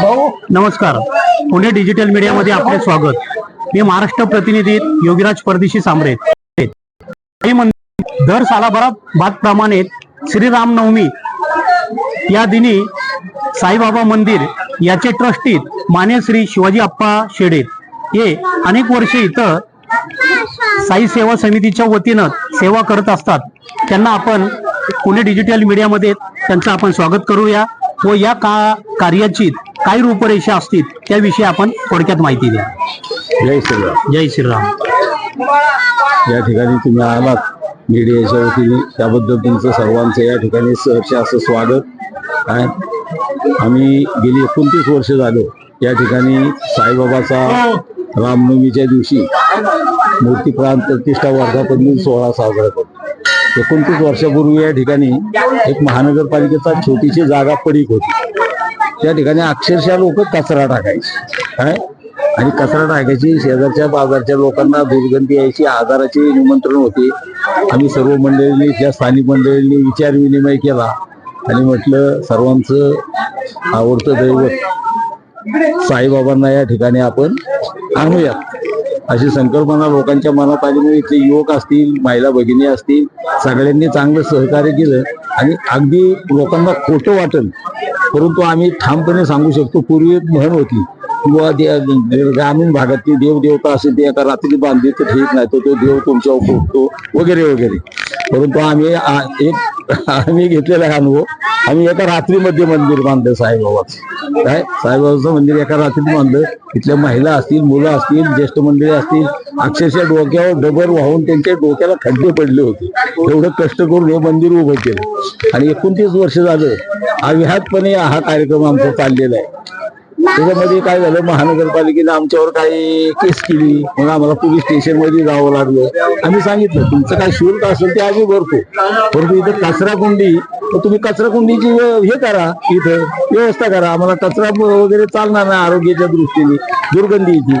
भाऊ नमस्कार. पुणे डिजिटल मीडियामध्ये आपले स्वागत. मी महाराष्ट्र प्रतिनिधी योगीराज परदेशी सांबरे दर सालाभरात बादप्रमाणे श्रीरामनवमी या दिनी साईबाबा मंदिर याचे ट्रस्टीत मान्य श्री शिवाजी अप्पा शेडे हे अनेक वर्षे इथं साई सेवा समितीच्या वतीनं सेवा करत असतात. त्यांना आपण पुणे डिजिटल मीडियामध्ये त्यांचं आपण स्वागत करूया व या का कार्याची काय रूपरेषा असतील त्याविषयी आपण थोडक्यात माहिती द्या. जय श्रीराम जय श्रीराम या ठिकाणी तुम्ही आलात. मीडियाच्या वतीने त्याबद्दल तुमचं सर्वांचं या ठिकाणी सहर्ष असं स्वागत. आहे आम्ही गेली एकोणतीस वर्ष झालो या ठिकाणी साईबाबाचा रामनवमीच्या दिवशी मूर्ती प्राण प्रतिष्ठा वर्धापन दिन सोहळा साजरा करतो. एकोणतीस वर्षापूर्वी या ठिकाणी एक महानगरपालिकेचा छोटीशी जागा पडीक होती. त्या ठिकाणी अक्षरशः लोक कचरा टाकायचे काय आणि कचरा टाकायची शेजारच्या बाजारच्या लोकांना दुर्गंधी यायची आजाराचे निमंत्रण होते. आम्ही सर्व मंडळींनी त्या स्थानिक मंडळींनी विचार विनिमय केला आणि म्हटलं सर्वांचं आवडतं दैवत साईबाबांना या ठिकाणी आपण आणूयात अशी संकल्पना लोकांच्या मनात आल्यामुळे म्हणजे इथले युवक असतील महिला भगिनी असतील सगळ्यांनी चांगलं सहकार्य केलं आणि अगदी लोकांना खोटं वाटेल. परंतु आम्ही ठामपणे सांगू शकतो पूर्वी एक म्हण होती किंवा ग्रामीण भागातली देव देवता असेल ते एका रात्री बांधली तर ठीक नाही तर तो देव तुमच्यावर उपभोगतो वगैरे वगैरे. परंतु आम्ही एक आम्ही घेतलेला आहे अनुभव. आम्ही एका रात्रीमध्ये मंदिर बांधलं साईबाबाचं. काय? साईबाबाचं मंदिर एका रात्रीत बांधलं. तिथल्या महिला असतील मुलं असतील ज्येष्ठ मंडळी असतील अक्षरशः डोक्यावर डबर वाहून त्यांच्या डोक्याला खड्डे पडले होते. एवढं कष्ट करून हे मंदिर उभं केलं. आणि एकोणतीस वर्ष झालं अव्याहतपणे हा कार्यक्रम आमचा चाललेला आहे. त्याच्यामध्ये काय झालं? महानगरपालिकेने आमच्यावर काही केस केली. मग आम्हाला पोलीस स्टेशनमध्ये जावं लागलं. आम्ही सांगितलं तुमचं काय शुल्क असेल ते आम्ही भरतो. परंतु इथं कचरा कुंडी तर तुम्ही कचरा कुंडीची हे करा इथं व्यवस्था करा. आम्हाला कचरा वगैरे चालणार नाही आरोग्याच्या दृष्टीने दुर्गंधी येते.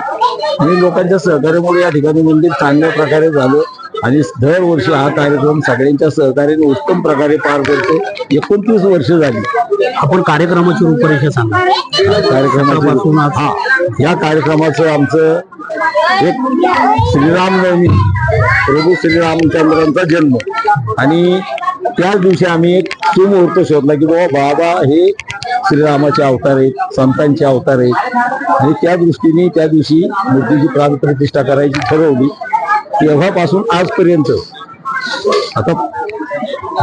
आणि लोकांच्या सहकार्यामुळे या ठिकाणी मंदिर चांगल्या प्रकारे झालं. आणि दरवर्षी हा कार्यक्रम सगळ्यांच्या सहकार्याने उत्तम प्रकारे पार पडतो. एकोणतीस वर्ष झाली. आपण कार्यक्रमाची रूपरेषा सांगा कार्यक्रमापासून हा या कार्यक्रमाचं आमचं एक श्रीरामनवमी प्रभू श्रीरामचंद्रांचा जन्म. आणि त्याच दिवशी आम्ही एक सुमुहूर्त शोधला की बाबा बाबा हे श्रीरामाचे अवतार आहेत संतांचे अवतार आहेत. आणि त्या दृष्टीने त्या दिवशी मूर्तीची प्राणप्रतिष्ठा करायची ठरवली. तेव्हापासून आजपर्यंत आता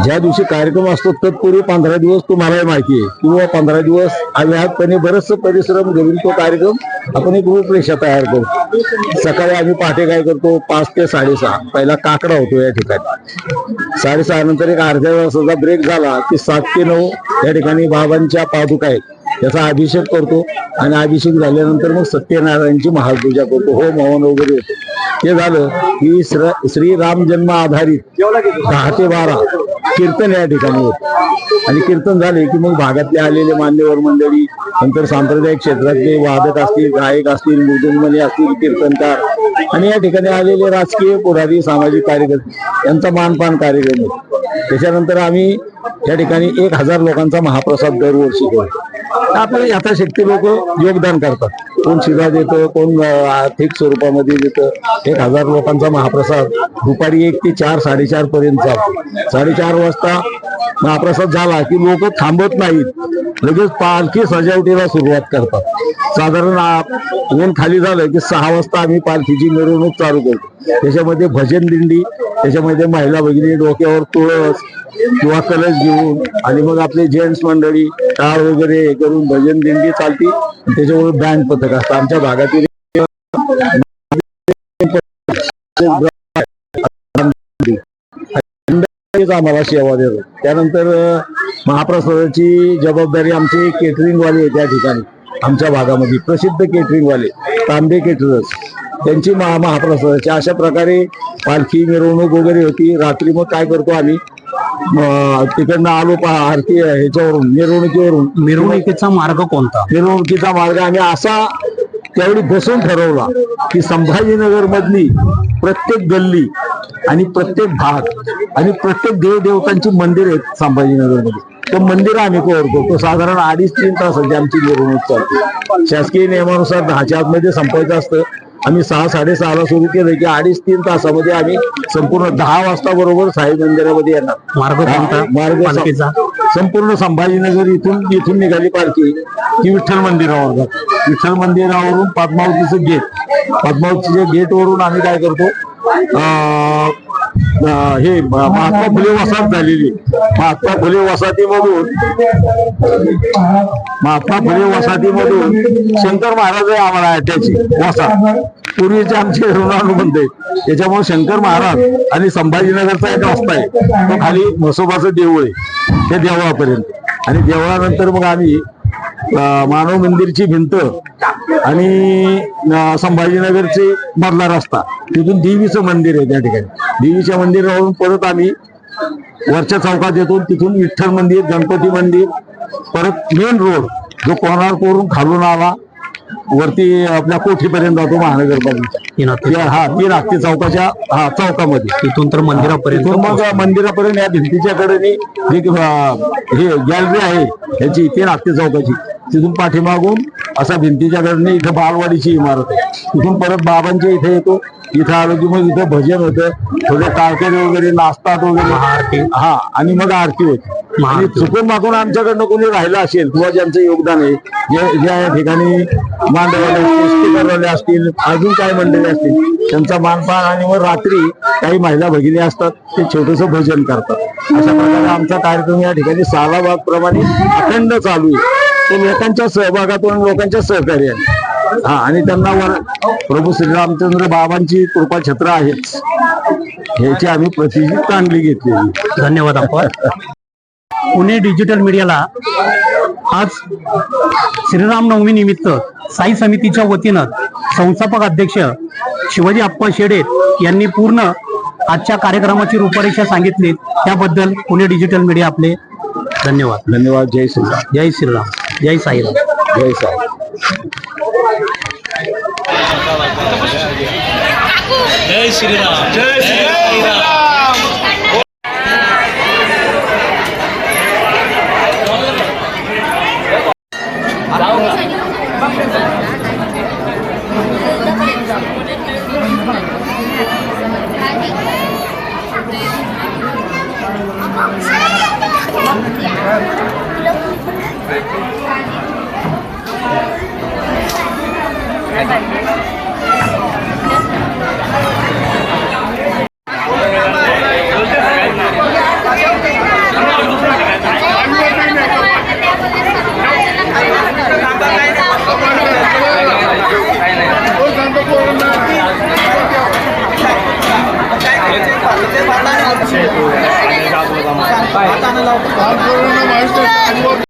ज्या दिवशी कार्यक्रम असतो तत्पूर्वी पंधरा दिवस तुम्हाला माहिती आहे. किंवा पंधरा दिवस अव्याहतपणे बरंचसं परिश्रम घेऊन तो कार्यक्रम आपण एक रूपरेषा तयार करतो सकाळी आम्ही पहाटे काय करतो? पाच ते साडेसहा. पहिला काकडा होतो या ठिकाणी. साडेसहा नंतर एक अर्ध्या तासाचा ब्रेक झाला की सात ते नऊ या ठिकाणी बाबांच्या पादुका आहेत. त्याचा अभिषेक करतो आणि अभिषेक झाल्यानंतर मग सत्यनारायणची महापूजा करतो. होम हवन वगैरे. होतो हे झालं की श्र श्रीराम जन्म आधारित दहा ते बारा कीर्तन या ठिकाणी होत. आणि कीर्तन झाले की मग भागातले आलेले मान्यवर मंडळी नंतर सांप्रदायिक क्षेत्रातले वादक असतील गायक असतील मृदुंगमणी असतील कीर्तनकार आणि या ठिकाणी आलेले राजकीय पुढारी सामाजिक कार्यकर्ते यांचा मानपान कार्यक्रम होतो. त्याच्यानंतर आम्ही या ठिकाणी एक हजार लोकांचा महाप्रसाद दरवर्षी करतो आपल्या यथाशक्ती लोक योगदान करतात. कोण शिधा देतं कोण आर्थिक स्वरूपामध्ये देतं. एक हजार लोकांचा महाप्रसाद दुपारी एक ते चार साडेचार पर्यंत साडेचार वाजता महाप्रसाद झाला की लोक थांबत नाहीत. लगेच पालखी सजावटीला सुरुवात करतात. साधारण ऊन खाली झालं की सहा वाजता आम्ही पालखीची मिरवणूक चालू करतो. त्याच्यामध्ये भजन दिंडी त्याच्यामध्ये महिला भगिनी डोक्यावर तुळस किंवा कलश घेऊन आणि मग आपले जेंट्स मंडळी टाळ वगैरे हे करून भजन दिंडी चालती. त्याच्यामुळे बँक बँड पथक असतं आमच्या भागातील आम्हाला सेवा देतो. त्यानंतर महाप्रसादाची जबाबदारी आमचे केटरिंगवाली आहे त्या ठिकाणी आमच्या भागामध्ये. प्रसिद्ध केटरिंग वाले तांबे केटरर्स त्यांची महा महाप्रसादाची अशा प्रकारे पालखी मिरवणूक वगैरे होती. रात्री मग काय करतो आम्ही तिकडनं आलो पहा आरती ह्याच्यावरून मिरवणुकीवरून. मिरवणुकीचा मार्ग कोणता? मिरवणुकीचा मार्ग आम्ही असा त्यावेळी बसून ठरवला की संभाजीनगर मधली प्रत्येक गल्ली आणि प्रत्येक भाग आणि प्रत्येक देवदेवतांची मंदिर आहेत संभाजीनगरमध्ये तो मंदिर आम्ही करतो. साधारण अडीच तीन तासाची आमची मिरवणूक चालते. शासकीय नियमानुसार दहाच्या आतमध्ये संपवायचं असतं. आम्ही सहा साडेसहाला सुरू केलं की अडीच तीन तासामध्ये आम्ही संपूर्ण दहा वाजता बरोबर साई मंदिरामध्ये येणार. मार्ग कोणता? मार्ग पालखीचा? संपूर्ण संभाजीनगर इथून इथून निघाली पालखी. की विठ्ठल मंदिरावर. जात विठ्ठल मंदिरावरून पद्मावतीचं गेट पद्मावतीच्या गेटवरून आम्ही काय करतो? अं, हे महात्मा फुले वसाहत झालेली. महात्मा फुले वसाहतीमधून महात्मा फुले वसाहतीमधून शंकर महाराज आहे आम्हाला अटॅची वसाहत. पूर्वीचे आमचे ऋणानुबंध आहे त्याच्यामुळे शंकर महाराज आणि संभाजीनगरचा एक रस्ता आहे. तो खाली म्हसोबाचं देऊळ आहे. त्या देवळापर्यंत. आणि देवळानंतर मग आम्ही मानव मंदिरची भिंत आणि संभाजीनगरचे मधला रस्ता. तिथून देवीचं मंदिर आहे त्या ठिकाणी. देवीच्या मंदिरावरून परत आम्ही वरच्या चौकात येतो. तिथून विठ्ठल मंदिर गणपती मंदिर परत मेन रोड जो कोणार्कवरून खालून आला वरती आपल्या कोठीपर्यंत जातो महानगरपालिका. हा तीन हत्ती चौकाच्या हा चौकामध्ये. तिथून तर मंदिरापर्यंत मग मंदिरापर्यंत या भिंतीच्या कडेने जी हे गॅलरी आहे. याची तीन हत्ती चौकाची. तिथून पाठीमागून असा भिंतीच्या कडेने इथं बालवाडीची इमारत आहे. तिथून परत बाबांच्या इथे येतो. इथं आलो की मग इथं भजन होतं. थोडे टाळकरी वगैरे नाचतात वगैरे. महाआरती. हा आणि मग आरती होती. आणि. चुकून मागून आमच्याकडनं कोणी राहिलं असेल किंवा ज्यांचं योगदान आहे जे ज्या या ठिकाणी मांडवाले असतील अजून काय मंडळी असतील त्यांचा मानपान आणि मग रात्री काही महिला भगिनी असतात ते छोटस भजन करतात. अशा प्रकारे आमचा कार्यक्रम या ठिकाणी साला भाग प्रमाणे अखंड चालू आहे. तो लोकांच्या सहभागातून लोकांच्या सहकार्याने. हा आणि त्यांना प्रभू श्रीरामचंद्र बाबांची कृपा छत्र आहेच. ह्याची आम्ही प्रतिजी चांगली घेतलेली धन्यवाद आपण पुणे डिजिटल मीडियाला आज श्रीराम नवमी निमित्त साई समितीच्या वतीनं संस्थापक अध्यक्ष शिवाजी अप्पा शेडे यांनी पूर्ण आजच्या कार्यक्रमाची रूपरेषा सांगितली. त्याबद्दल पुणे डिजिटल मीडिया आपले धन्यवाद. धन्यवाद. जय श्रीराम. जय श्रीराम. जय साईराम जय साई जय श्रीराम जय i channel of Transformer.